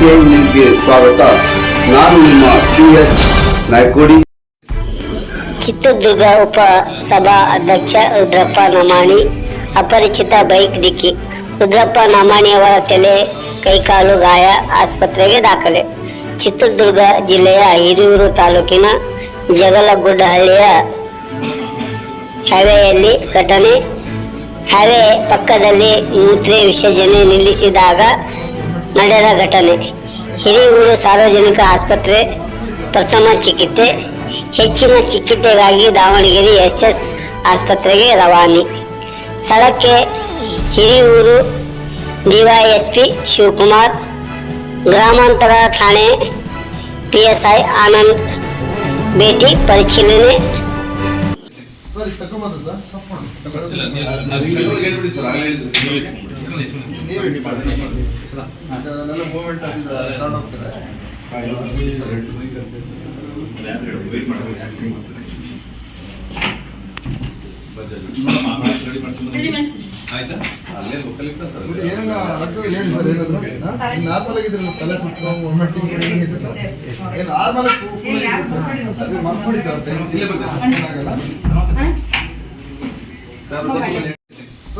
ಸ್ವಾಗತ ನಾನು ನಿಮ್ಮ ಪಿ ಎಸ್ ನಾಯ್ಕೋಡಿ ಚಿತ್ರದುರ್ಗ ಉಪ ಸಭಾ ಅಧ್ಯಕ್ಷ ರುದ್ರಪ್ಪ ನಮಾಣಿ. ಅಪರಿಚಿತ ಬೈಕ್ ಡಿಕ್ಕಿ. ರುದ್ರಪ್ಪ ನಮಾಣಿ ಅವರ ತಲೆ ಕೈಕಾಲು ಗಾಯ ಆಸ್ಪತ್ರೆಗೆ ದಾಖಲೆ. ಚಿತ್ರದುರ್ಗ ಜಿಲ್ಲೆಯ ಹಿರಿಯೂರು ತಾಲೂಕಿನ ಜಗಲಗುಡ್ಡಹಳ್ಳಿಯ ಹವೆಯಲ್ಲಿ ಘಟನೆ. ಹವೆ ಪಕ್ಕದಲ್ಲಿ ಮೂತ್ರೆ ವಿಸರ್ಜನೆ ನಿಲ್ಲಿಸಿದಾಗ ನಡೆದ ಘಟನೆ ಹಿರಿಯೂರು ಸಾರ್ವಜನಿಕ ಆಸ್ಪತ್ರೆ ಪ್ರಥಮ ಚಿಕಿತ್ಸೆ ಹೆಚ್ಚಿನ ಚಿಕಿತ್ಸೆಗಾಗಿ ದಾವಣಗೆರೆ ಎಸ್ ಎಸ್ ಆಸ್ಪತ್ರೆಗೆ ರವಾನೆ ಸ್ಥಳಕ್ಕೆ ಹಿರಿಯೂರು ಡಿವೈಎಸ್ಪಿ ಶಿವಕುಮಾರ್ ಗ್ರಾಮಾಂತರ ಠಾಣೆ ಪಿ ಎಸ್ ಐ ಆನಂದ್ ಭೇಟಿ ಪರಿಶೀಲನೆ ಸರ್ ಅದನ್ನೆಲ್ಲ ಮೂವ್ಮೆಂಟ್ ಆಗಿದ್ದು ತಗೊಂಡು ಹೋಗ್ತಾರೆ ಆಯ್ತಾ ಅಲ್ಲೇ ಲೋಕಲ್ ಇರ್ತಾರೆ ಸರ್ ಏನನ್ನ ಸರ್ ಏನಾದ್ರು ನಾರ್ಮಲ್ ಆಗಿದ್ರೆ ತಲೆ ಸುತ್ತು ಒಮ್ಮೆಟ್ಟಿಂಗ್ ಇದೆ ಸರ್ ಏನು ನಾರ್ಮಲ್ ಸರ್ ಮಾಡ್ಕೊಡಿ ಸರ್ ಇಲ್ಲೇ ಸರ್.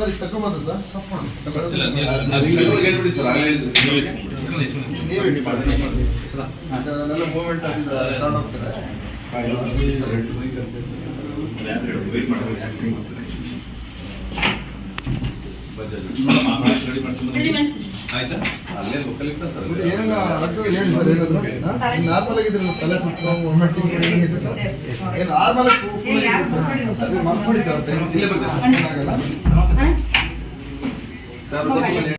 ಸರ್ ತಕೊಂಬಂದ ಸರ್. ತಗೊಂಡು ನೀವು- ನಾವು ಈಗ ಆಯ್ತಾ? ಅಲ್ಲೇ ಲೋಕಲ್ ಇರ್ತಾರೆ ಸರ್. ಆಗ್ತದೆ ಹೇಳಿ ಸರ್ ಏನಾದ್ರು? ನಾರ್ಮಲ್ ಆಗಿದ್ರೆ ತಲೆ ಸುತ್ತು ಇದೆ ಸರ್? ಏನು ನಾರ್ಮಲ್ ಅದು ಮಾಡ್ಕೊಡಿ ಸರ್? ಇಲ್ಲೇ ಸರ್.